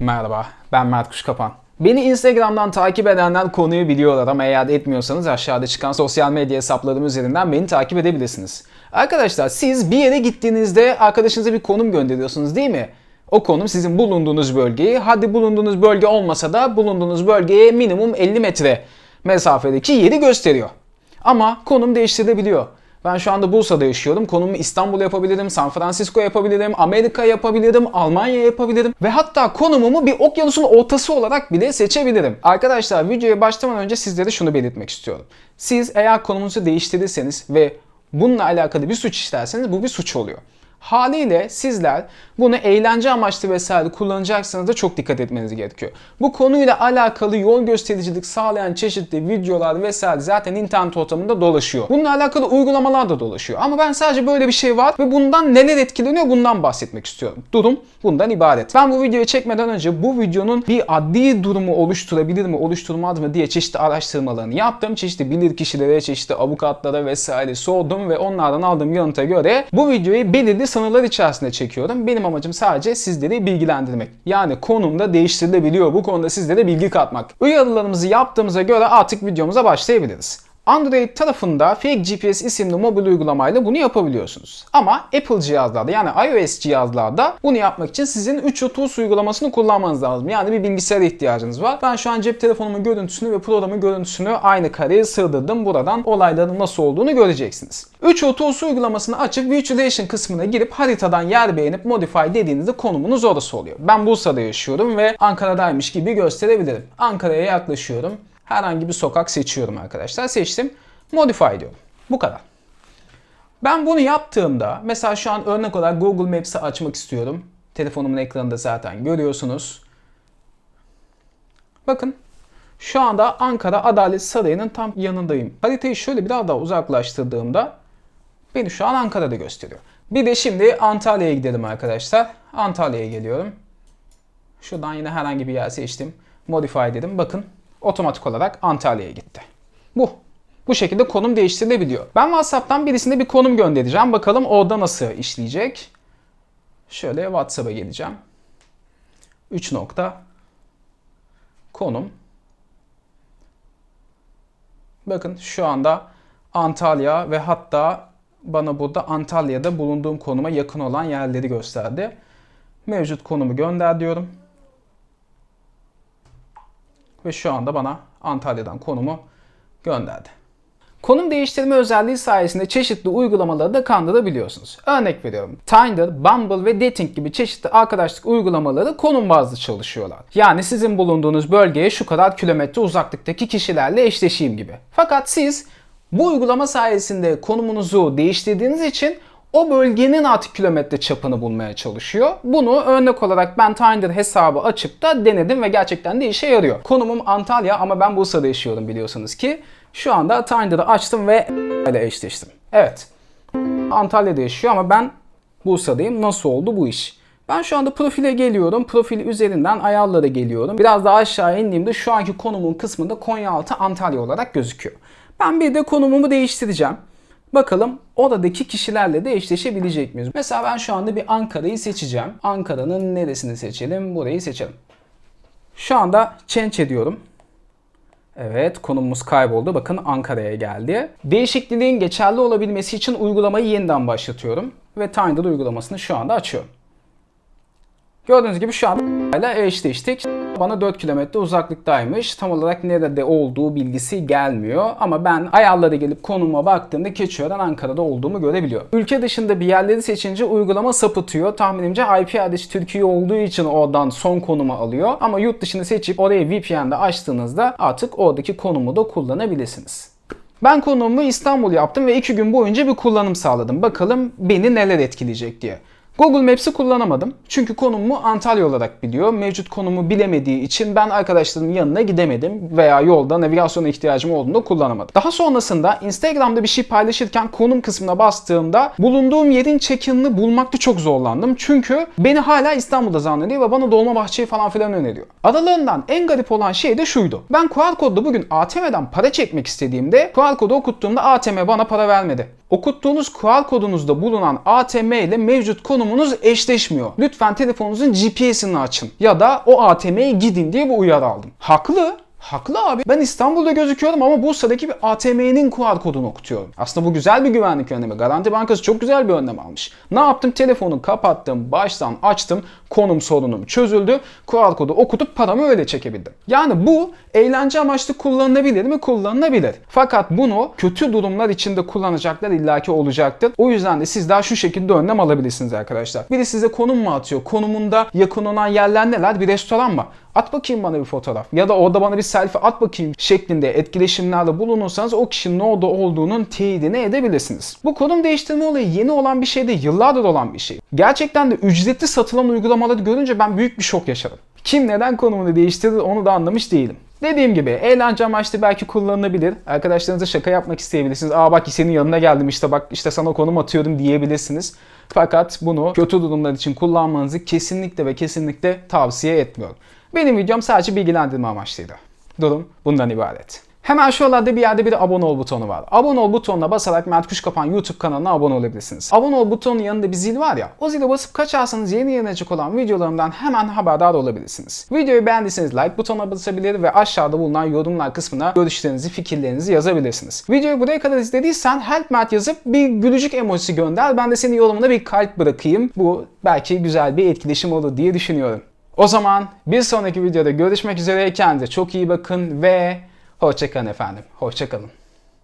Merhaba, ben Mert Kuşkapan. Beni Instagram'dan takip edenler konuyu biliyorlar ama eğer etmiyorsanız aşağıda çıkan sosyal medya hesaplarım üzerinden beni takip edebilirsiniz. Arkadaşlar siz bir yere gittiğinizde arkadaşınıza bir konum gönderiyorsunuz değil mi? O konum sizin bulunduğunuz bölgeyi, hadi bulunduğunuz bölge olmasa da bulunduğunuz bölgeye minimum 50 metre mesafedeki yeri gösteriyor. Ama konum değiştirilebiliyor. Ben şu anda Bursa'da yaşıyorum. Konumu İstanbul yapabilirim, San Francisco yapabilirim, Amerika yapabilirim, Almanya yapabilirim ve hatta konumumu bir okyanusun ortası olarak bile seçebilirim. Arkadaşlar videoya başlamadan önce sizlere şunu belirtmek istiyorum. Siz eğer konumunuzu değiştirirseniz ve bununla alakalı bir suç işlerseniz bu bir suç oluyor. Haliyle sizler bunu eğlence amaçlı vesaire kullanacaksanız da çok dikkat etmeniz gerekiyor. Bu konuyla alakalı yol göstericilik sağlayan çeşitli videolar vesaire zaten internet ortamında dolaşıyor. Bununla alakalı uygulamalar da dolaşıyor. Ama ben sadece böyle bir şey var ve bundan neler etkileniyor bundan bahsetmek istiyorum. Durum bundan ibaret. Ben bu videoyu çekmeden önce bu videonun bir adli durumu oluşturabilir mi, oluşturmaz mı diye çeşitli araştırmalarını yaptım. Çeşitli bilir kişilere, çeşitli avukatlara vesaire sordum ve onlardan aldığım yanıta göre bu videoyu belirli sınırlar içerisinde çekiyorum. Benim amacım sadece sizleri bilgilendirmek. Yani konumda değiştirilebiliyor. Bu konuda sizlere bilgi katmak. Uyarılarımızı yaptığımıza göre artık videomuza başlayabiliriz. Android tarafında Fake GPS isimli mobil uygulamayla bunu yapabiliyorsunuz. Ama Apple cihazlarda yani iOS cihazlarda bunu yapmak için sizin 3 Tools uygulamasını kullanmanız lazım. Yani bir bilgisayara ihtiyacınız var. Ben şu an cep telefonumun görüntüsünü ve programın görüntüsünü aynı kareye sığdırdım. Buradan olayların nasıl olduğunu göreceksiniz. 3 Tools uygulamasını açıp Virtualization kısmına girip haritadan yer beğenip Modify dediğinizde konumunuz orası oluyor. Ben Bursa'da yaşıyorum ve Ankara'daymış gibi gösterebilirim. Ankara'ya yaklaşıyorum herhangi bir sokak seçiyorum arkadaşlar. Seçtim. Modify diyorum. Bu kadar. Ben bunu yaptığımda mesela şu an örnek olarak Google Maps'i açmak istiyorum. Telefonumun ekranında zaten görüyorsunuz. Bakın şu anda Ankara Adalet Sarayı'nın tam yanındayım. Haritayı şöyle biraz daha uzaklaştırdığımda beni şu an Ankara'da gösteriyor. Bir de şimdi Antalya'ya gidelim arkadaşlar. Antalya'ya geliyorum. Şuradan yine herhangi bir yer seçtim. Modify dedim. Bakın otomatik olarak Antalya'ya gitti. Bu. Bu şekilde konum değiştirilebiliyor. Ben WhatsApp'tan birisine bir konum göndereceğim. Bakalım orada nasıl işleyecek. Şöyle WhatsApp'a geleceğim. 3 nokta konum. Bakın şu anda Antalya ve hatta bana burada Antalya'da bulunduğum konuma yakın olan yerleri gösterdi. Mevcut konumu gönder diyorum. Ve şu anda bana Antalya'dan konumu gönderdi. Konum değiştirme özelliği sayesinde çeşitli uygulamaları da kandırabiliyorsunuz. Örnek veriyorum. Tinder, Bumble ve Dating gibi çeşitli arkadaşlık uygulamaları konum bazlı çalışıyorlar. Yani sizin bulunduğunuz bölgeye şu kadar kilometre uzaklıktaki kişilerle eşleşeyim gibi. Fakat siz bu uygulama sayesinde konumunuzu değiştirdiğiniz için o bölgenin artık kilometre çapını bulmaya çalışıyor. Bunu örnek olarak ben Tinder hesabı açıp da denedim ve gerçekten de işe yarıyor. Konumum Antalya ama ben Bursa'da yaşıyorum biliyorsunuz ki. Şu anda Tinder'ı açtım ve ile eşleştim. Evet. Antalya'da yaşıyor ama ben Bursa'dayım. Nasıl oldu bu iş? Ben şu anda profile geliyorum. Profil üzerinden ayarlara geliyorum. Biraz daha aşağı indiğimde şu anki konumun kısmında Konyaaltı Antalya olarak gözüküyor. Ben bir de konumumu değiştireceğim. Bakalım oradaki kişilerle de eşleşebilecek miyiz? Mesela ben şu anda bir Ankara'yı seçeceğim. Ankara'nın neresini seçelim? Burayı seçelim. Şu anda change ediyorum. Evet konumumuz kayboldu. Bakın Ankara'ya geldi. Değişikliğin geçerli olabilmesi için uygulamayı yeniden başlatıyorum. Ve Tinder uygulamasını şu anda açıyorum. Gördüğünüz gibi şu anda eşleştik. Bana 4 kilometre uzaklıktaymış. Tam olarak nerede olduğu bilgisi gelmiyor. Ama ben ayarlara gelip konuma baktığımda Keçiören Ankara'da olduğumu görebiliyor. Ülke dışında bir yerleri seçince uygulama sapıtıyor. Tahminimce IP adresi Türkiye olduğu için oradan son konumu alıyor. Ama yurt dışını seçip oraya VPN'de açtığınızda artık oradaki konumu da kullanabilirsiniz. Ben konumu İstanbul yaptım ve 2 gün boyunca bir kullanım sağladım. Bakalım beni neler etkileyecek diye. Google Maps'i kullanamadım. Çünkü konumu Antalya olarak biliyor. Mevcut konumu bilemediği için ben arkadaşlarımın yanına gidemedim veya yolda navigasyona ihtiyacım olduğunda kullanamadım. Daha sonrasında Instagram'da bir şey paylaşırken konum kısmına bastığımda bulunduğum yerin check-in'ini bulmakta çok zorlandım. Çünkü beni hala İstanbul'da zannediyor ve bana Dolmabahçe'yi falan filan öneriyor. Aralarından en garip olan şey de şuydu. Ben QR kodla bugün ATM'den para çekmek istediğimde QR kodu okuttuğumda ATM bana para vermedi. Okuttuğunuz QR kodunuzda bulunan ATM ile mevcut konumunuz eşleşmiyor. Lütfen telefonunuzun GPS'ini açın ya da o ATM'ye gidin diye bir uyarı aldım. Haklı. Haklı abi. Ben İstanbul'da gözüküyorum ama Bursa'daki bir ATM'nin QR kodunu okutuyorum. Aslında bu güzel bir güvenlik önlemi. Garanti Bankası çok güzel bir önlem almış. Ne yaptım? Telefonu kapattım, baştan açtım. Konum sorunum çözüldü. QR kodu okutup paramı öyle çekebildim. Yani bu eğlence amaçlı kullanılabilir mi? Kullanılabilir. Fakat bunu kötü durumlar içinde kullanacaklar illaki olacaktır. O yüzden de siz daha şu şekilde önlem alabilirsiniz arkadaşlar. Biri size konum mu atıyor? Konumunda yakın olan yerler neler? Bir restoran mı? At bakayım bana bir fotoğraf. Ya da orada bana bir selfie at bakayım şeklinde etkileşimlerde bulunursanız o kişinin orada olduğunun teyidini edebilirsiniz. Bu konum değiştirme olayı yeni olan bir şey değil, yıllardır olan bir şey. Gerçekten de ücretli satılan uygulamaları görünce ben büyük bir şok yaşadım. Kim neden konumunu değiştirdi onu da anlamış değilim. Dediğim gibi eğlence amaçlı belki kullanılabilir. Arkadaşlarınıza şaka yapmak isteyebilirsiniz. Aa bak senin yanına geldim işte bak işte sana konum atıyorum diyebilirsiniz. Fakat bunu kötü durumlar için kullanmanızı kesinlikle ve kesinlikle tavsiye etmiyorum. Benim videom sadece bilgilendirme amaçlıydı. Durum bundan ibaret. Hemen şuralarda bir yerde bir abone ol butonu var. Abone ol butonuna basarak Mert Kuşkapan YouTube kanalına abone olabilirsiniz. Abone ol butonunun yanında bir zil var ya, o zile basıp kaçarsanız yeni yayınlanacak olan videolarımdan hemen haberdar olabilirsiniz. Videoyu beğendiyseniz like butonuna basabilir ve aşağıda bulunan yorumlar kısmına görüşlerinizi, fikirlerinizi yazabilirsiniz. Videoyu buraya kadar izlediysen Help Mert yazıp bir gülücük emojisi gönder. Ben de senin yorumuna bir kalp bırakayım. Bu belki güzel bir etkileşim olur diye düşünüyorum. O zaman bir sonraki videoda görüşmek üzere. Kendinize çok iyi bakın ve hoşçakalın efendim. Hoşçakalın.